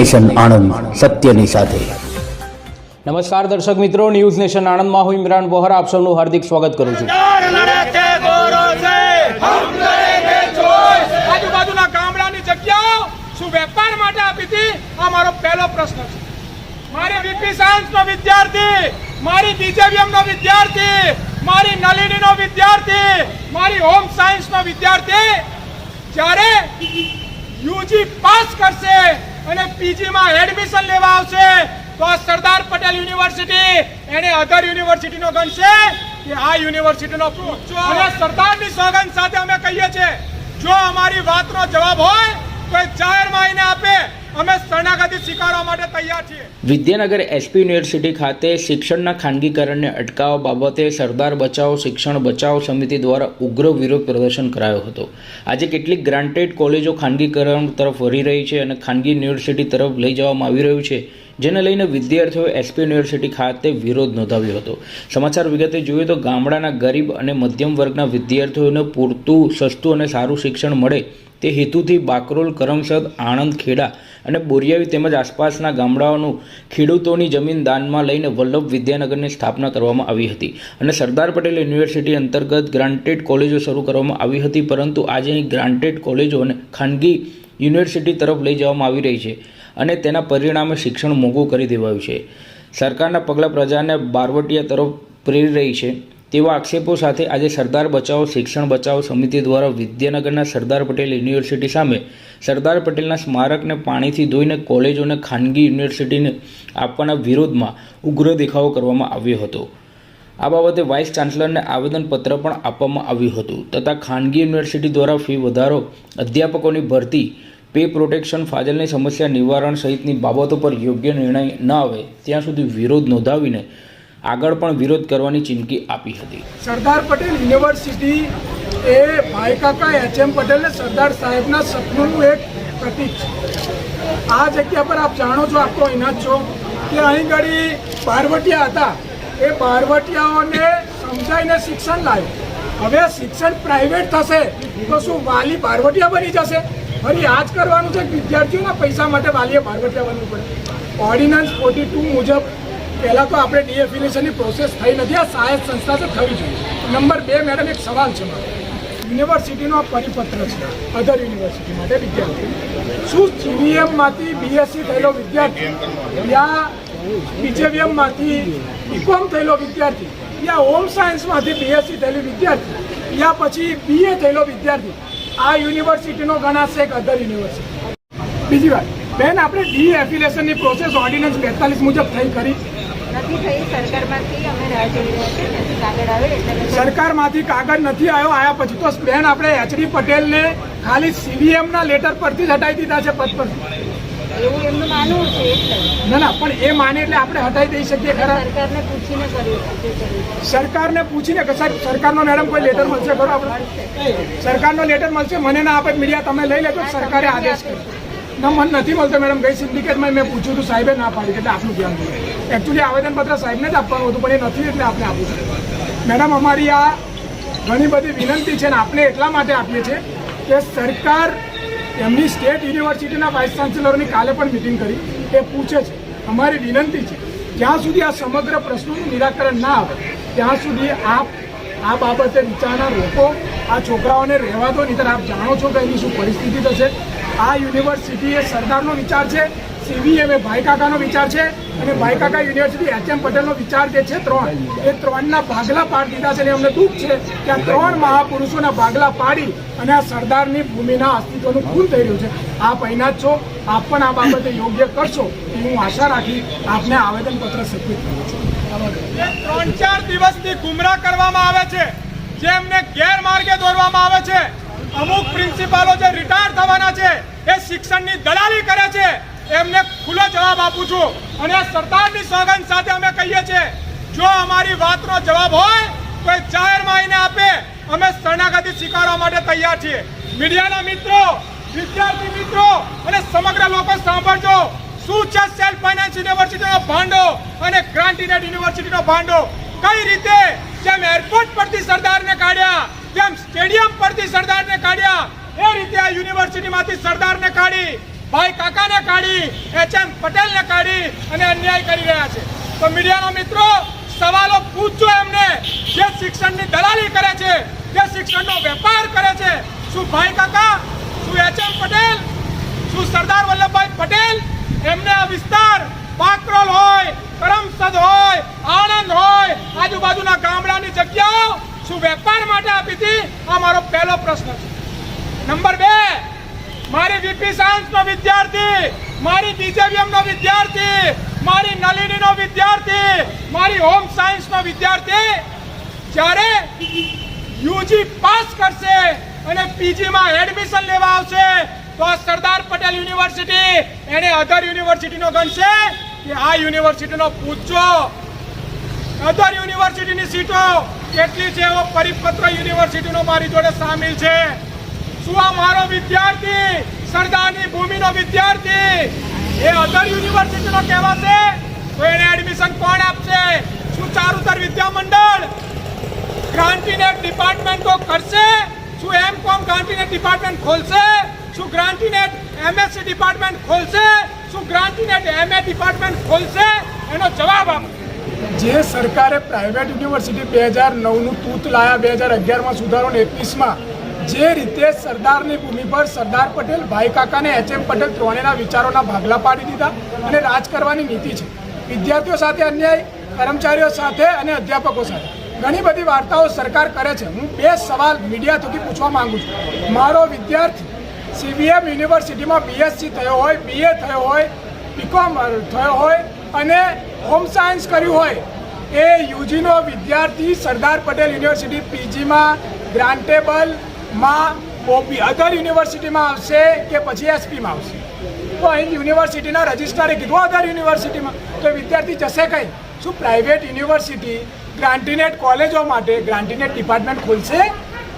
Nation Anand સત્યની સાથે. નમસ્કાર દર્શક મિત્રો ન્યૂઝ નેશન આણંદમાં હું ઇમરાન વોહરા આપ સૌનું હાર્દિક સ્વાગત કરું છું. આજુબાજુના ગામડાની જગ્યાઓ શું વેપાર માટે આપી હતી? આ મારો પહેલો પ્રશ્ન છે. મારી વીપી સાયન્સનો વિદ્યાર્થી મારી બીજેપીએમનો વિદ્યાર્થી મારી નલિનીનો વિદ્યાર્થી મારી હોમ સાયન્સનો વિદ્યાર્થી જ્યારે યુજી પાસ કરશે અને પીજીમાં એડમિશન લેવા આવશે તો આ સરદાર પટેલ યુનિવર્સિટી એને અધર યુનિવર્સિટીનો ગણશે કે આ યુનિવર્સિટીનો અને સરદારની સોગંદ સાથે અમે કહીએ છીએ જો અમારી વાતનો જવાબ હોય તો જાહેરમાં આવીને આપે. વિદ્યાનગર એસપી યુનિવર્સિટી ખાતે શિક્ષણના ખાનગીકરણને અટકાવવા બાબતે સરદાર બચાવો, શિક્ષણ બચાવ સમિતિ દ્વારા ઉગ્ર વિરોધ પ્રદર્શન કરાયો હતો. આજે કેટલીક ગ્રાન્ટેડ કોલેજો ખાનગીકરણ તરફ વળી રહી છે અને ખાનગી યુનિવર્સિટી તરફ લઈ જવામાં આવી રહ્યું છે, જેને લઈને વિદ્યાર્થીઓએ એસપી યુનિવર્સિટી ખાતે વિરોધ નોંધાવ્યો હતો. સમાચાર વિગતે જોઈએ તો ગામડાના ગરીબ અને મધ્યમ વર્ગના વિદ્યાર્થીઓને પૂરતું, સસ્તું અને સારું શિક્ષણ મળે તે હેતુથી બાકરોલ, કરમસદ, આણંદ, ખેડા અને બોરિયાવી તેમજ આસપાસના ગામડાઓનું ખેડૂતોની જમીન દાનમાં લઈને વલ્લભ વિદ્યાનગરની સ્થાપના કરવામાં આવી હતી અને સરદાર પટેલ યુનિવર્સિટી અંતર્ગત ગ્રાન્ટેડ કોલેજો શરૂ કરવામાં આવી હતી, પરંતુ આજે અહીં ગ્રાન્ટેડ કોલેજો અને ખાનગી યુનિવર્સિટી તરફ લઈ જવામાં આવી રહી છે અને તેના પરિણામે શિક્ષણ મોંઘું કરી દેવાયું છે. સરકારના પગલાં પ્રજાને બારવટિયા તરફ પ્રેરી રહી છે. તેવા આક્ષેપો સાથે આજે સરદાર બચાવો, શિક્ષણ બચાવો સમિતિ દ્વારા વિદ્યાનગરના સરદાર પટેલ યુનિવર્સિટી સામે સરદાર પટેલના સ્મારકને પાણીથી ધોઈને કોલેજોને ખાનગી યુનિવર્સિટીને આપવાના વિરોધમાં ઉગ્ર દેખાવો કરવામાં આવ્યો હતો. આ બાબતે વાઇસ ચાન્સલરને આવેદનપત્ર પણ આપવામાં આવ્યું હતું તથા ખાનગી યુનિવર્સિટી દ્વારા ફી વધારો, અધ્યાપકોની ભરતી, પે પ્રોટેક્શન, ફાજલની સમસ્યા નિવારણ સહિતની બાબતો પર યોગ્ય નિર્ણય ન આવે ત્યાં સુધી વિરોધ નોંધાવીને આગળ પણ વિરોધ કરવાની ચીમકી આપી હતી. સરદાર પટેલ યુનિવર્સિટી એ ભાઈ કાકા એચ એમ પટેલ સરદાર સાહેબના સપનું એક પ્રતિક છે. આ જગ્યા પર આપ જાણો છો આપ તો અહીંના છો કે અહીં ઘડી બારવટિયા હતા. એ બારવટિયાઓને સમજાઈને શિક્ષણ લાવ્યું. હવે શિક્ષણ પ્રાઇવેટ થશે તો શું વાલી બારવટિયા બની જશે? ફરી આ જ કરવાનું છે વિદ્યાર્થીઓના પૈસા માટે વાલીએ બારવટિયા બનવું પડે. ઓર્ડિનન્સ ફોર્ટી ટુ મુજબ પહેલાં તો આપણે ડીએફિલેશનની પ્રોસેસ થઈ નથી. આ સહાયક સંસ્થા તો થવી જોઈએ. નંબર બે, મેડમ, એક સવાલ છે મારો. યુનિવર્સિટીનો આ પરિપત્ર છે, અધર યુનિવર્સિટી માટે વિદ્યાર્થી. શું જીવીએમમાંથી બીએસસી થયેલો વિદ્યાર્થી, યા બીજેવીએમમાંથી બીકોમ થયેલો વિદ્યાર્થી, યા હોમ સાયન્સમાંથી બીએસસી થયેલી વિદ્યાર્થી, યા પછી બીએ થયેલો વિદ્યાર્થી, આ યુનિવર્સિટીનો ગણાશે એક અધર યુનિવર્સિટી? બીજી વાત, બેન, આપણે ડી એફિલેશનની પ્રોસેસ ઓર્ડિનન્સ બેતાલીસ મુજબ થઈ કરી. નથી થઈ સરકારમાંથી અમે રાહ જોઈ રહ્યા છીએ કાગળ આવે એટલે સરકારમાંથી કાગળ નથી આવ્યો આયા પછી તો બેન આપણે એચડી પટેલને ખાલી સીવીએમ ના લેટર પરથી જ હટાવી દીધા છે પદ પર એવું એમનું માનવું છે એટલે. ના ના પણ એ માને એટલે આપણે હટાવી દઈ શકીએ ખરા. સરકારને પૂછીને કર્યું કર્યું સરકારને પૂછીને કે સાહેબ સરકારનો મેડમ કોઈ લેટર મળશે? ખરો આપણે? સરકારનો લેટર મળશે મને ના આપે મીડિયા તમે લઈ લેજો સરકારે આદેશ કર્યો. ના મને નથી મળતો મેડમ ગઈ સિન્ડિકેટમાં મેં પૂછ્યું હતું સાહેબે ના પાડી એટલે આપનું ધ્યાન દોરે. એકચ્યુઅલી આવેદનપત્ર સાહેબને જ આપવાનું હતું, પણ એ નથી એટલે આપણે આપવું છે. મેડમ, અમારી આ ઘણી બધી વિનંતી છે ને આપણે એટલા માટે આપીએ છીએ કે સરકાર એમની સ્ટેટ યુનિવર્સિટીના વાઇસ ચાન્સેલરની કાલે પણ મિટિંગ કરી, એ પૂછે છે. અમારી વિનંતી છે, જ્યાં સુધી આ સમગ્ર પ્રશ્નોનું નિરાકરણ ના આવે, ત્યાં સુધી આપ, આ બાબતે વિચારણા રોકો આ છોકરાઓને રહેવા દો નહીં આપ જાણો છો કે એની શું પરિસ્થિતિ થશે. આ યુનિવર્સિટી એ સરદારનો વિચાર છે સીવીએમ હવે ભાઈ કાકાનો વિચાર છે અને ભાઈ કાકા યુનિવર્સિટી એચ એમ પટેલનો વિચાર જે છે ત્રણ, એ ત્રણના ભાગલા પાડી દીધા છે અને અમને દુઃખ છે કે આ ત્રણ મહાપુરુષોના ભાગલા પાડી અને આ સરદારની ભૂમિના અસ્તિત્વનું ખૂન થઈ રહ્યું છે. આપ અહીંના જ છો, આપ પણ આ બાબતે યોગ્ય કરશો એ હું આશા રાખી આપને આવેદનપત્ર સબમિટ કરું છું. ત્રણ ચાર દિવસથી ગુમરાહ કરવામાં આવે છે જેમને ગેરમાર્ગે દોરવામાં આવે છે, અમુક પ્રિન્સિપાલો જે રિટાયર થવાના છે, એ શિક્ષણની દલાલી કરે છે એમને ખુલ્લો જવાબ આપું છું. અને સરદારની સોગંદ સાથે અમે કહીએ છીએ, જો અમારી વાતનો જવાબ હોય, તો એ માહિને આવીને આપે. અમે શરણાગતિ સ્વીકારવા માટે તૈયાર છીએ. મીડિયાના મિત્રો, વિદ્યાર્થી મિત્રો અને સમગ્ર લોકો સાંભળજો. શું છે સેલ્ફ ફાઇનાન્સ યુનિવર્સિટીનો ભાંડો અને ગ્રાન્ટીનેટ યુનિવર્સિટીનો ભાંડો? કઈ રીતે? જેમ એરપોર્ટ પરથી સરદારને કાઢ્યા જેમ સ્ટેડિયમ પરથી સરદારને કાઢ્યા. એ રીતે આ યુનિવર્સિટીમાંથી સરદારને કાઢી ભાઈ કાકાને કાઢી એચ એમ પટેલને કાઢી અને અન્યાય કરી રહ્યા છે. તો મીડિયાના મિત્રો, સવાલો પૂછજો એમને. જે શિક્ષણની દલાલી કરે છે, જે શિક્ષણનો વેપાર કરે છે, શું ભાઈ કાકા, શું એચ એમ પટેલ, શું સરદાર વલ્લભભાઈ પટેલ? એમને આ વિસ્તાર પાકરોલ હોય, કરમસદ હોય, આણંદ હોય, આજુબાજુના ગામડાની જગ્યાઓ શું વેપાર માટે આપી હતી? આ મારો પહેલો પ્રશ્ન છે. નંબર બે મારી વીપી સાયન્સનો વિદ્યાર્થી, મારી બીજેવીએમ નો વિદ્યાર્થી, મારી નલિનીનો વિદ્યાર્થી, મારી હોમ સાયન્સનો વિદ્યાર્થી, જ્યારે યુજી પાસ કરશે અને પીજીમાં એડમિશન લેવા આવશે, તો આ સરદાર પટેલ યુનિવર્સિટી એને અધર યુનિવર્સિટીનો ગણશે કે આ યુનિવર્સિટીનો પૂછજો. અધર યુનિવર્સિટીની સીટો કેટલી છે? એવો પરિપત્ર યુનિવર્સિટીનો મારી જોડે સામેલ છે. શું આ મારો વિદ્યાર્થી? સરદારની ભૂમિનો વિદ્યાર્થી? એ અધર યુનિવર્સિટીનો કહેવાશે? તો એને એડમિશન કોણ આપશે? શું ચારુતર વિદ્યા મંડળ ગ્રાન્ટીનેટ ડિપાર્ટમેન્ટ કરશે? શું એમ કોમ ગ્રાન્ટીનેટ ડિપાર્ટમેન્ટ ખોલશે? શું ગ્રાન્ટીનેટ એમએસસી ડિપાર્ટમેન્ટ ખોલશે? શું ગ્રાન્ટીનેટ એમએ ડિપાર્ટમેન્ટ ખોલશે? એનો જવાબ આપો. જે સરકારે પ્રાઇવેટ યુનિવર્સિટી બે હજાર નવનું તૂત લાયા બે હજાર અગિયારમાં સુધારો ને એકવીસમાં જે રીતે સરદારની ભૂમિ પર સરદાર પટેલ, ભાઈ કાકાને એચ એમ પટેલ ત્રણેયના વિચારોના ભાગલા પાડી દીધા અને રાજ કરવાની નીતિ છે. વિદ્યાર્થીઓ સાથે અન્યાય, કર્મચારીઓ સાથે અને અધ્યાપકો સાથે. ઘણી બધી વાર્તાઓ સરકાર કરે છે. હું બે સવાલ મીડિયા થકી પૂછવા માંગુ છું. મારો વિદ્યાર્થી સીબીએમ યુનિવર્સિટીમાં બીએસસી થયો હોય બીએ થયો હોય બીકોમ થયો હોય અને હોમ સાયન્સ કર્યું હોય, એ યુજીનો વિદ્યાર્થી સરદાર પટેલ યુનિવર્સિટી પીજીમાં ગ્રાન્ટેબલમાં ઓપી અધર યુનિવર્સિટીમાં આવશે કે પછી એસપીમાં આવશે? તો અહીં યુનિવર્સિટીના રજિસ્ટ્રારે કીધું અધર યુનિવર્સિટીમાં. તો વિદ્યાર્થી જશે કંઈ? શું પ્રાઇવેટ યુનિવર્સિટી ગ્રાન્ટીનેટ કોલેજો માટે ગ્રાન્ટીનેટ ડિપાર્ટમેન્ટ ખોલશે?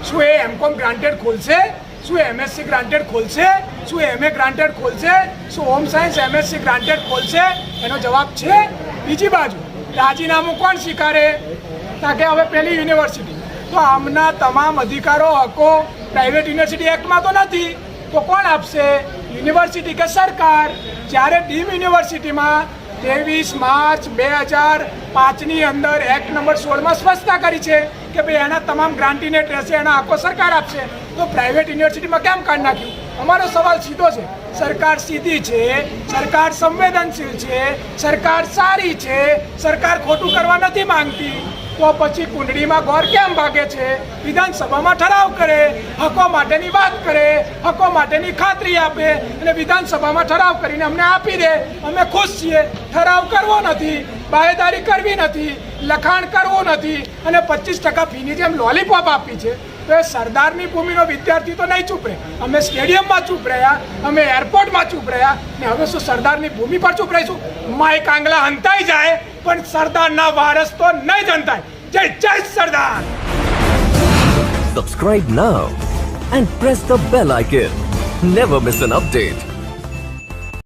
શું એ એમકોમ ગ્રાન્ટેડ ખોલશે? શું એમએસસી ગ્રાન્ટેડ ખોલશે? શું એમએ ગ્રાન્ટેડ ખોલશે? શું હોમ સાયન્સ એમએસસી ગ્રાન્ટેડ ખોલશે? એનો જવાબ છે બીજી બાજુ. રાજીનામું કોણ સ્વીકારે? તાકે હવે પેલી યુનિવર્સિટી. તો આમના તમામ અધિકારો, હકો પ્રાઇવેટ યુનિવર્સિટી એક્ટમાં તો નથી. તો કોણ આપશે? યુનિવર્સિટી કે સરકાર? જ્યારે ડીમ યુનિવર્સિટીમાં ત્રેવીસ માર્ચ બે હજાર પાંચની અંદર એક્ટ નંબર સોળમાં સ્પષ્ટતા કરી છે કે ભાઈ એના તમામ ગ્રાન્ટીનેટ રહેશે એના હકો સરકાર આપશે. તો પ્રાઇવેટ યુનિવર્સિટીમાં કેમ કાઢી નાખ્યું? અમારો સવાલ સીધો છે. સરકાર સીધી છે, સરકાર સંવેદનશીલ છે, સરકાર સારી છે, સરકાર ખોટું કરવા નથી માંગતી. તો પછી કુંડળીમાં ગોર કેમ ભાગે છે? વિધાનસભામાં ઠરાવ કરે, હકો માટેની વાત કરે, હકો માટેની ખાતરી આપે અને વિધાનસભામાં ઠરાવ કરીને અમને આપી દે. અમે ખુશ છીએ. ઠરાવ કરવો નથી, બાહેદારી કરવી નથી, લખાણ કરવું નથી અને પચીસ ટકા ફીની જેમ લોલીપોપ આપી છે. તો એ સરદારની ભૂમિનો વિદ્યાર્થી તો નહીં ચૂપ રહે અમે સ્ટેડિયમમાં ચૂપ રહ્યા, અમે એરપોર્ટમાં ચૂપ રહ્યા ને હવે શું સરદારની ભૂમિ પર ચૂપ રહીશું? માય કાંગલા હંતાઈ જાય પણ સરદારના વારસ તો નહીં જ હંતાય જય જય સરદાર Subscribe now and press the bell icon. Never miss an update.